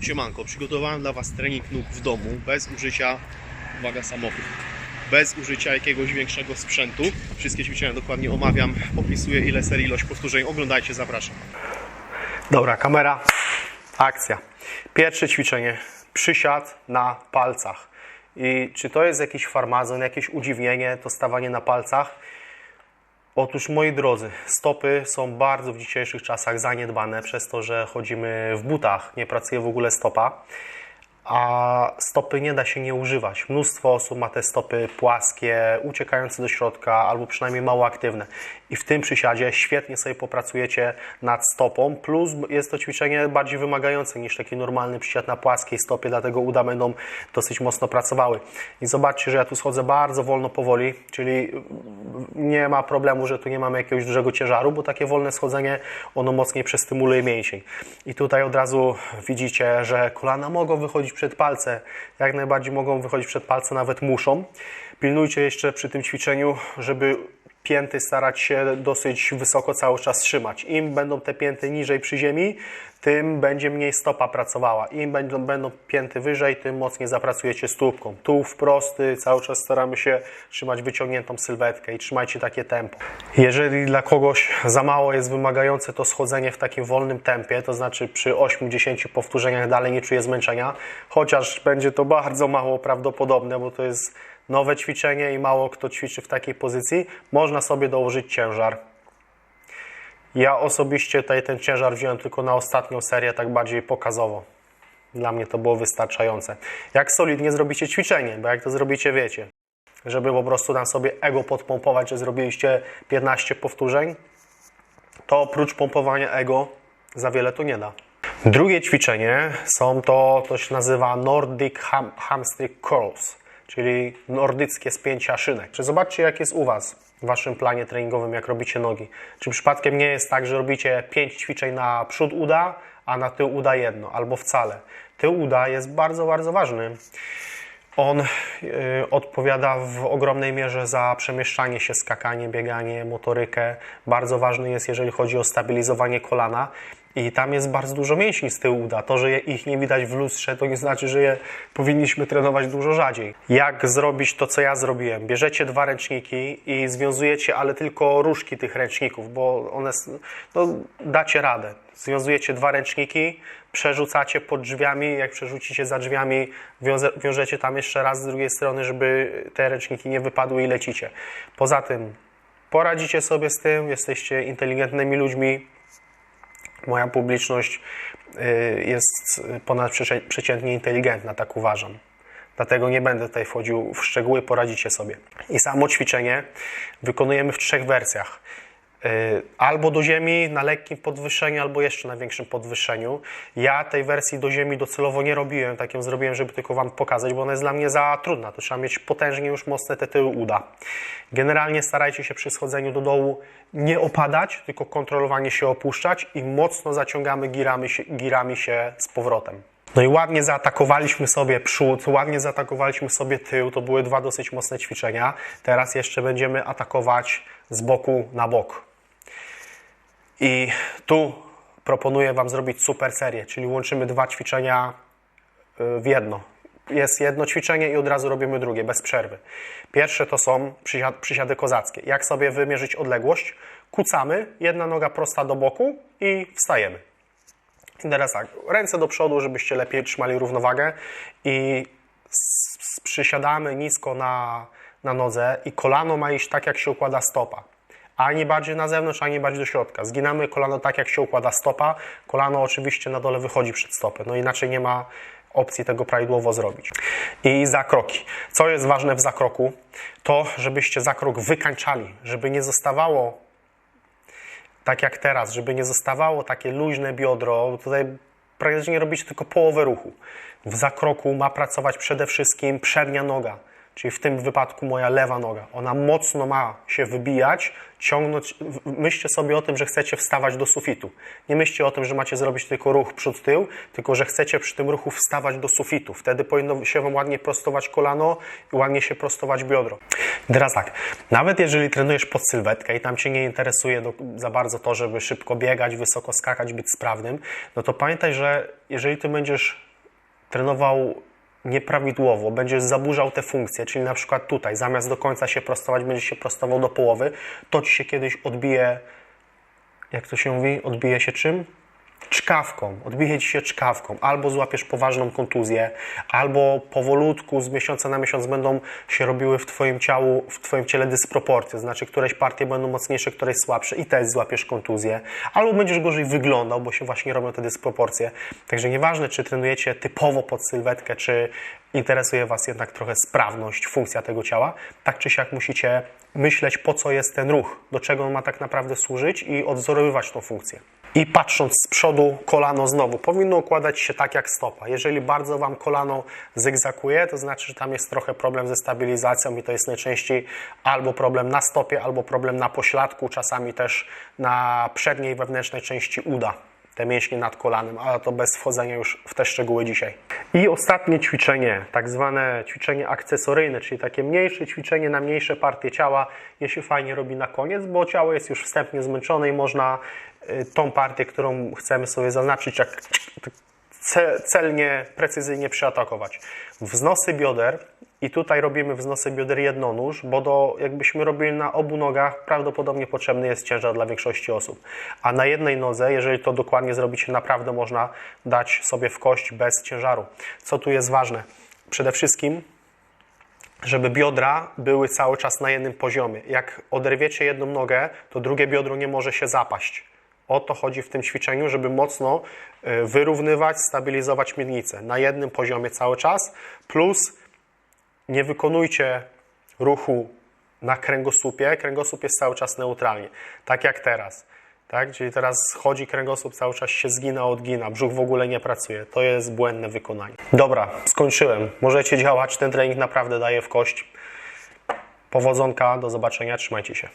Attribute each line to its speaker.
Speaker 1: Siemanko, przygotowałem dla Was trening nóg w domu, bez użycia, uwaga, samochód, bez użycia jakiegoś większego sprzętu. Wszystkie ćwiczenia dokładnie omawiam, opisuję ile serii, ilość powtórzeń. Oglądajcie, zapraszam. Dobra, kamera, akcja. Pierwsze ćwiczenie, przysiad na palcach. I czy to jest jakiś farmazon, jakieś udziwnienie, to stawanie na palcach? Otóż moi drodzy, stopy są bardzo w dzisiejszych czasach zaniedbane przez to, że chodzimy w butach, nie pracuje w ogóle stopa, a stopy nie da się nie używać. Mnóstwo osób ma te stopy płaskie, uciekające do środka albo przynajmniej mało aktywne. I w tym przysiadzie świetnie sobie popracujecie nad stopą, plus jest to ćwiczenie bardziej wymagające niż taki normalny przysiad na płaskiej stopie, dlatego uda będą dosyć mocno pracowały. I zobaczcie, że ja tu schodzę bardzo wolno, powoli, czyli nie ma problemu, że tu nie mamy jakiegoś dużego ciężaru, bo takie wolne schodzenie, ono mocniej przestymuluje mięsień. I tutaj od razu widzicie, że kolana mogą wychodzić przed palce, jak najbardziej mogą wychodzić przed palce, nawet muszą. Pilnujcie jeszcze przy tym ćwiczeniu, żeby pięty starać się dosyć wysoko cały czas trzymać. Im będą te pięty niżej przy ziemi, tym będzie mniej stopa pracowała. Im będą, będą pięty wyżej, tym mocniej zapracujecie stópką. Tułów prosty, cały czas staramy się trzymać wyciągniętą sylwetkę i trzymajcie takie tempo. Jeżeli dla kogoś za mało jest wymagające to schodzenie w takim wolnym tempie, to znaczy przy 8-10 powtórzeniach dalej nie czuje zmęczenia, chociaż będzie to bardzo mało prawdopodobne, bo to jest nowe ćwiczenie i mało kto ćwiczy w takiej pozycji, można sobie dołożyć ciężar. Ja osobiście tutaj ten ciężar wziąłem tylko na ostatnią serię, tak bardziej pokazowo. Dla mnie to było wystarczające. Jak solidnie zrobicie ćwiczenie, bo jak to zrobicie, wiecie, żeby po prostu tam sobie ego podpompować, że zrobiliście 15 powtórzeń, to oprócz pompowania ego za wiele to nie da. Drugie ćwiczenie są to, to się nazywa Nordic ham, Hamstring Curls, czyli nordyckie spięcia szynek. Czy zobaczcie, jak jest u Was w Waszym planie treningowym, jak robicie nogi. Czy przypadkiem nie jest tak, że robicie 5 ćwiczeń na przód uda, a na tył uda jedno, albo wcale. Tył uda jest bardzo, bardzo ważny. On y, odpowiada w ogromnej mierze za przemieszczanie się, skakanie, bieganie, motorykę. Bardzo ważny jest, jeżeli chodzi o stabilizowanie kolana. I tam jest bardzo dużo mięśni z tyłu uda. To, że ich nie widać w lustrze, to nie znaczy, że je powinniśmy trenować dużo rzadziej. Jak zrobić to, co ja zrobiłem? Bierzecie dwa ręczniki i związujecie, ale tylko różki tych ręczników, bo one, no, dacie radę. Związujecie dwa ręczniki, przerzucacie pod drzwiami, jak przerzucicie za drzwiami, wiąże, wiążecie tam jeszcze raz z drugiej strony, żeby te ręczniki nie wypadły i lecicie. Poza tym poradzicie sobie z tym, jesteście inteligentnymi ludźmi, moja publiczność y, jest ponadprzeciętnie inteligentna, tak uważam. Dlatego nie będę tutaj wchodził w szczegóły, poradzicie sobie. I samo ćwiczenie wykonujemy w trzech wersjach. Y, Albo do ziemi na lekkim podwyższeniu, albo jeszcze na większym podwyższeniu. Ja tej wersji do ziemi docelowo nie robiłem, tak ją zrobiłem, żeby tylko Wam pokazać, bo ona jest dla mnie za trudna. To trzeba mieć potężnie już mocne te tyły uda. Generalnie starajcie się przy schodzeniu do dołu nie opadać, tylko kontrolowanie się opuszczać i mocno zaciągamy girami się, girami się z powrotem. No i ładnie zaatakowaliśmy sobie przód, ładnie zaatakowaliśmy sobie tył. To były dwa dosyć mocne ćwiczenia. Teraz jeszcze będziemy atakować z boku na bok. I tu proponuję Wam zrobić super serię, czyli łączymy dwa ćwiczenia y, w jedno. Jest jedno ćwiczenie i od razu robimy drugie, bez przerwy. Pierwsze to są przysiad, przysiady kozackie. Jak sobie wymierzyć odległość? Kucamy, jedna noga prosta do boku i wstajemy. I teraz tak, ręce do przodu, żebyście lepiej trzymali równowagę i przysiadamy nisko na, na nodze i kolano ma iść tak, jak się układa stopa. Ani bardziej na zewnątrz, ani bardziej do środka. Zginamy kolano tak, jak się układa stopa. Kolano oczywiście na dole wychodzi przed stopę, no inaczej nie ma opcji tego prawidłowo zrobić. I zakroki. Co jest ważne w zakroku? To, żebyście zakrok wykańczali, żeby nie zostawało tak jak teraz, żeby nie zostawało takie luźne biodro. Tutaj praktycznie robicie tylko połowę ruchu. W zakroku ma pracować przede wszystkim przednia noga, czyli w tym wypadku moja lewa noga. Ona mocno ma się wybijać, ciągnąć. Myślcie sobie o tym, że chcecie wstawać do sufitu. Nie myślcie o tym, że macie zrobić tylko ruch przód-tył, tylko że chcecie przy tym ruchu wstawać do sufitu. Wtedy powinno się Wam ładnie prostować kolano i ładnie się prostować biodro. Teraz tak, nawet jeżeli trenujesz pod sylwetkę i tam Cię nie interesuje do, za bardzo to, żeby szybko biegać, wysoko skakać, być sprawnym, no to pamiętaj, że jeżeli Ty będziesz
Speaker 2: trenował nieprawidłowo, będziesz zaburzał te funkcje, czyli na przykład tutaj, zamiast do końca się prostować, będziesz się prostował do połowy, to ci się kiedyś odbije, jak to się mówi, odbije się czym? Czkawką, odbije ci się czkawką, albo złapiesz poważną kontuzję, albo powolutku z miesiąca na miesiąc będą się robiły w twoim ciału, w twoim ciele dysproporcje, znaczy któreś partie będą mocniejsze, któreś słabsze i też złapiesz kontuzję, albo będziesz gorzej wyglądał, bo się właśnie robią te dysproporcje. Także nieważne, czy trenujecie typowo pod sylwetkę, czy interesuje was jednak trochę sprawność, funkcja tego ciała, tak czy siak musicie myśleć, po co jest ten ruch, do czego on ma tak naprawdę służyć i odwzorowywać tą funkcję. I patrząc z przodu, kolano znowu powinno układać się tak jak stopa. Jeżeli bardzo Wam kolano zygzakuje, to znaczy, że tam jest trochę problem ze stabilizacją i to jest najczęściej albo problem na stopie, albo problem na pośladku, czasami też na przedniej wewnętrznej części uda te mięśnie nad kolanem, ale to bez wchodzenia już w te szczegóły dzisiaj. I ostatnie ćwiczenie, tak zwane ćwiczenie akcesoryjne, czyli takie mniejsze ćwiczenie na mniejsze partie ciała, je się fajnie robi na koniec, bo ciało jest już wstępnie zmęczone i można y, tą partię, którą chcemy sobie zaznaczyć, jak ce- celnie, precyzyjnie przyatakować. Wznosy bioder i tutaj robimy wznosy bioder jednonóż, bo do, jakbyśmy robili na obu nogach, prawdopodobnie potrzebny jest ciężar dla większości osób. A na jednej nodze, jeżeli to dokładnie zrobicie, naprawdę można dać sobie w kość bez ciężaru. Co tu jest ważne? Przede wszystkim żeby biodra były cały czas na jednym poziomie. Jak oderwiecie jedną nogę, to drugie biodro nie może się zapaść. O to chodzi w tym ćwiczeniu, żeby mocno y, wyrównywać, stabilizować miednicę na jednym poziomie cały czas, plus nie wykonujcie ruchu na kręgosłupie, kręgosłup jest cały czas neutralnie, tak jak teraz. Tak? Czyli teraz chodzi kręgosłup, cały czas się zgina, odgina, brzuch w ogóle nie pracuje. To jest błędne wykonanie. Dobra, skończyłem. Możecie działać, ten trening naprawdę daje w kość. Powodzonka, do zobaczenia, trzymajcie się.